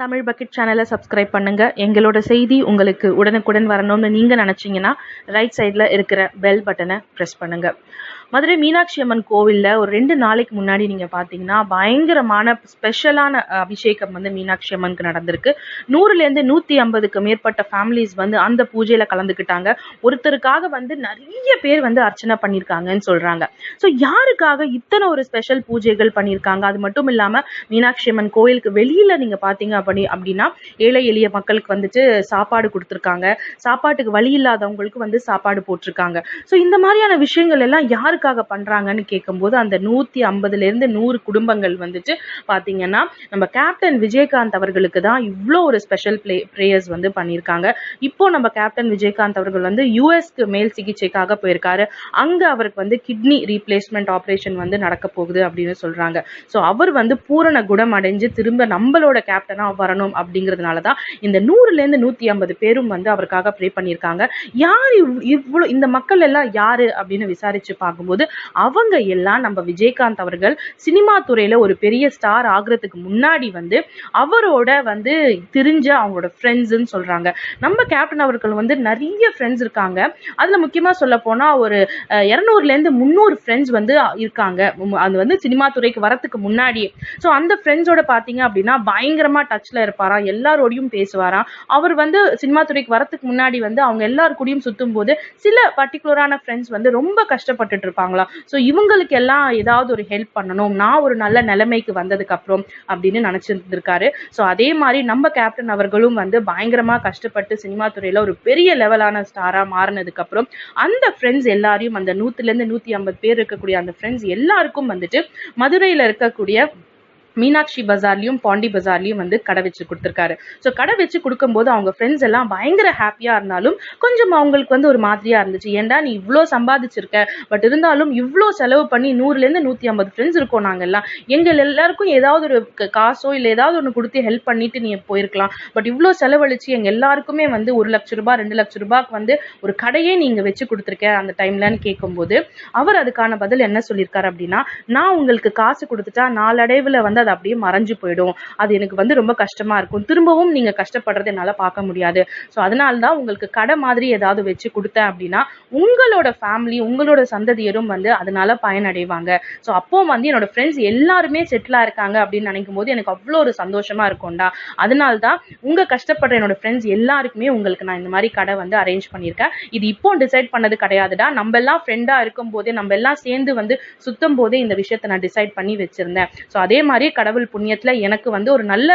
Tamil bucket சேனலை subscribe பண்ணுங்க. எங்களோட செய்தி உங்களுக்கு உடனுக்குடன் வரணும்னு நீங்க நினைச்சீங்கன்னா ரைட் சைடில் இருக்கிற பெல் பட்டனை ப்ரெஸ் பண்ணுங்க. மதுரை மீனாட்சி அம்மன் கோவிலில் ஒரு ரெண்டு நாளைக்கு முன்னாடி நீங்கள் பார்த்தீங்கன்னா பயங்கரமான ஸ்பெஷலான அபிஷேகம் வந்து மீனாட்சி அம்மனுக்கு நடந்திருக்கு. நூறுலேருந்து நூற்றி ஐம்பதுக்கு மேற்பட்ட ஃபேமிலிஸ் வந்து அந்த பூஜையில் கலந்துக்கிட்டாங்க. ஒருத்தருக்காக வந்து நிறைய பேர் வந்து அர்ச்சனை பண்ணியிருக்காங்கன்னு சொல்கிறாங்க ஸோ யாருக்காக இத்தனை ஒரு ஸ்பெஷல் பூஜைகள் பண்ணியிருக்காங்க? அது மட்டும் இல்லாமல் மீனாட்சி அம்மன் கோயிலுக்கு வெளியில் நீங்கள் பார்த்தீங்க அப்படி அப்படின்னா ஏழை எளிய மக்களுக்கு வந்துட்டு சாப்பாடு கொடுத்துருக்காங்க. சாப்பாட்டுக்கு வழி இல்லாதவங்களுக்கு வந்து சாப்பாடு போட்டிருக்காங்க. ஸோ இந்த மாதிரியான விஷயங்கள் எல்லாம் யாருக்காக பண்ணுறாங்கன்னு கேட்கும்போது அந்த நூற்றி ஐம்பதுலேருந்து நூறு குடும்பங்கள் வந்துட்டு பார்த்தீங்கன்னா நம்ம கேப்டன் விஜயகாந்த் அவர்களுக்கு தான் இவ்வளோ ஒரு ஸ்பெஷல் ப்ளே ப்ரேயர்ஸ் வந்து பண்ணியிருக்காங்க. இப்போ நம்ம கேப்டன் விஜயகாந்த் அவர்கள் வந்து யூஎஸ்க்கு மேல் சிகிச்சைக்காக போயிருக்காரு. அங்கே அவருக்கு வந்து கிட்னி ரீப்ளேஸ்மெண்ட் ஆப்ரேஷன் வந்து நடக்க போகுது அப்படின்னு சொல்கிறாங்க ஸோ அவர் வந்து பூரண குணம் அடைஞ்சு திரும்ப நம்மளோட கேப்டனாக வரணும் அப்படிங்கிறதுனால தான் இந்த நூறுலேருந்து நூற்றி ஐம்பது பேரும் வந்து அவருக்காக ப்ரே பண்ணியிருக்காங்க. யார் இவ் இவ்வளோ இந்த மக்கள் எல்லாம் யார் அப்படின்னு விசாரித்து பார்க்கும்போது அவங்க எல்லாம் நம்ம விஜயகாந்த் அவர்கள் சினிமா துறையில் ஒரு பெரிய ஸ்டார் ஆகுறதுக்கு முன்னாடி வந்து அவரோட வந்து தெரிஞ்ச அவங்களோட ஃப்ரெண்ட்ஸுன்னு சொல்கிறாங்க நம்ம கேப்டன் அவர்கள் வந்து நிறைய ஃப்ரெண்ட்ஸ் இருக்காங்க. அதில் முக்கியமாக சொல்ல போனால் ஒரு இரநூறுலேருந்து முந்நூறு ஃப்ரெண்ட்ஸ் வந்து இருக்காங்க. அது வந்து சினிமா துறைக்கு வரத்துக்கு முன்னாடி ஸோ அந்த ஃப்ரெண்ட்ஸோட பார்த்தீங்க அப்படின்னா பயங்கரமாக டச் டச்ல இருப்பாராம் எல்லாரோடையும் பேசுவாராம். அவர் வந்து சினிமா துறைக்கு வரத்துக்கு முன்னாடி வந்து அவங்க எல்லார் கூடயும் சுத்தும் போது சில பர்டிகுலரான ஃப்ரெண்ட்ஸ் வந்து ரொம்ப கஷ்டப்பட்டுட்டு இருப்பாங்களாம். ஸோ இவங்களுக்கு எல்லாம் ஏதாவது ஒரு ஹெல்ப் பண்ணணும் நான் ஒரு நல்ல நிலைமைக்கு வந்ததுக்கு அப்புறம் அப்படின்னு நினைச்சிருந்திருக்காரு. ஸோ அதே மாதிரி நம்ம கேப்டன் அவர்களும் வந்து பயங்கரமா கஷ்டப்பட்டு சினிமா துறையில ஒரு பெரிய லெவலான ஸ்டாரா மாறினதுக்கு அப்புறம் அந்த ஃப்ரெண்ட்ஸ் எல்லாரையும் அந்த நூத்துல இருந்து நூத்தி ஐம்பது பேர் இருக்கக்கூடிய அந்த ஃப்ரெண்ட்ஸ் எல்லாருக்கும் வந்துட்டு மதுரையில இருக்கக்கூடிய மீனாட்சி பஜார்லயும் பாண்டி பஜார்லயும் வந்து கடை வச்சு கொடுத்துருக்காரு. ஸோ கடை வச்சு கொடுக்கும்போது அவங்க ஃப்ரெண்ட்ஸ் எல்லாம் பயங்கர ஹாப்பியா இருந்தாலும் கொஞ்சம் அவங்களுக்கு வந்து ஒரு மாதிரியா இருந்துச்சு. ஏன்டா நீ இவ்வளோ சம்பாதிச்சிருக்க? பட் இருந்தாலும் இவ்வளோ செலவு பண்ணி நூறுலேருந்து நூற்றி ஐம்பது ஃப்ரெண்ட்ஸ் இருக்கோம் நாங்கள் எல்லாம் எங்கள் எல்லாருக்கும் ஏதாவது ஒரு காசோ இல்லை ஏதாவது ஒன்று கொடுத்து ஹெல்ப் பண்ணிட்டு நீ போயிருக்கலாம். பட் இவ்வளோ செலவழிச்சு எங்கள் எல்லாருக்குமே வந்து ஒரு லட்ச ரூபாய் ரெண்டு லட்ச ரூபாய்க்கு வந்து ஒரு கடையே நீங்கள் வச்சு கொடுத்துருக்க அந்த டைம்லன்னு கேட்கும்போது அவர் அதுக்கான பதில் என்ன சொல்லியிருக்காரு அப்படின்னா நான் உங்களுக்கு காசு கொடுத்துட்டா நாளடைவில் வந்து அது அப்படியே மறைஞ்சு போயிடும். அது எனக்கு வந்து ரொம்ப கஷ்டமா இருக்கும். திரும்பவும் நீங்க கஷ்டப்படுறதை என்னால பார்க்க முடியாது. ஸோ அதனால தான் உங்களுக்கு கடை மாதிரி ஏதாவது வச்சு கொடுத்தேன் அப்படின்னா உங்களோட ஃபேமிலி உங்களோட சந்ததியரும் வந்து அதனால பயனடைவாங்க. ஸோ அப்போ வந்து என்னோட ஃப்ரெண்ட்ஸ் எல்லாருமே செட்டிலா இருக்காங்க அப்படின்னு நினைக்கும் போது எனக்கு அவ்வளோ ஒரு சந்தோஷமா இருக்கும்டா. அதனால தான் உங்க கஷ்டப்படுற என்னோட ஃப்ரெண்ட்ஸ் எல்லாருக்குமே உங்களுக்கு நான் இந்த மாதிரி கடை வந்து அரேஞ்ச் பண்ணியிருக்கேன். இது இப்போ டிசைட் பண்ணது கிடையாதுடா. நம்ம எல்லாம் ஃப்ரெண்டா இருக்கும் போதே நம்ம எல்லாம் சேர்ந்து வந்து சுத்தும் போதே இந்த விஷயத்தை நான் டிசைட் பண்ணி வச்சிருந்தேன். ஸோ அதே மாதிரி கடவுள் புண்ணியத்துல எனக்கு வந்து ஒரு நல்ல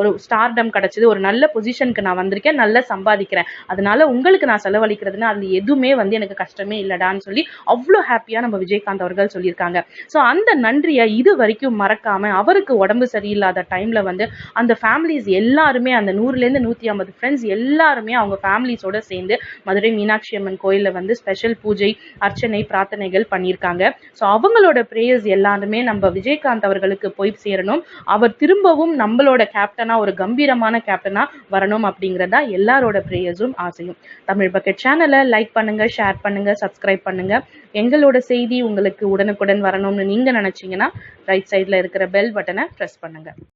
ஒரு ஸ்டார்டம் கிடைச்சது ஒரு நல்ல பொசிஷனுக்கு நான் வந்திருக்கேன் நல்லா சம்பாதிக்கிறேன். அதனால உங்களுக்கு நான் செலவழிக்கிறதுனா அது எதுவுமே வந்து எனக்கு கஷ்டமே இல்லடான்னு சொல்லி அவ்வளோ ஹாப்பியா நம்ம விஜயகாந்த் அவர்கள் சொல்லியிருக்காங்க. ஸோ அந்த நன்றியை இது வரைக்கும் மறக்காம அவருக்கு உடம்பு சரியில்லாத டைம்ல வந்து அந்த ஃபேமிலிஸ் எல்லாருமே அந்த நூறுலேருந்து நூற்றி ஐம்பது ஃப்ரெண்ட்ஸ் எல்லாருமே அவங்க ஃபேமிலிஸோட சேர்ந்து மதுரை மீனாட்சி அம்மன் கோயிலில் வந்து ஸ்பெஷல் பூஜை அர்ச்சனை பிரார்த்தனைகள் பண்ணியிருக்காங்க. ஸோ அவங்களோட ப்ரேயர்ஸ் எல்லாருமே நம்ம விஜயகாந்த் அவர்களுக்கு போய் சேரணும். அவர் திரும்பவும் நம்மளோட கேப்டனா ஒரு கம்பீரமான கேப்டனா வரணும் அப்படிங்கிறதா எல்லாரோட ப்ரேயர்ஸும் ஆசையும். தமிழ் பக்கெட் சேனலை லைக் பண்ணுங்க ஷேர் பண்ணுங்க சப்ஸ்கிரைப் பண்ணுங்க. எங்களோட செய்தி உங்களுக்கு உடனுக்குடன் வரணும்னு நீங்க நினைச்சீங்கன்னா ரைட் சைடில் இருக்கிற பெல் பட்டனை ப்ரெஸ் பண்ணுங்க.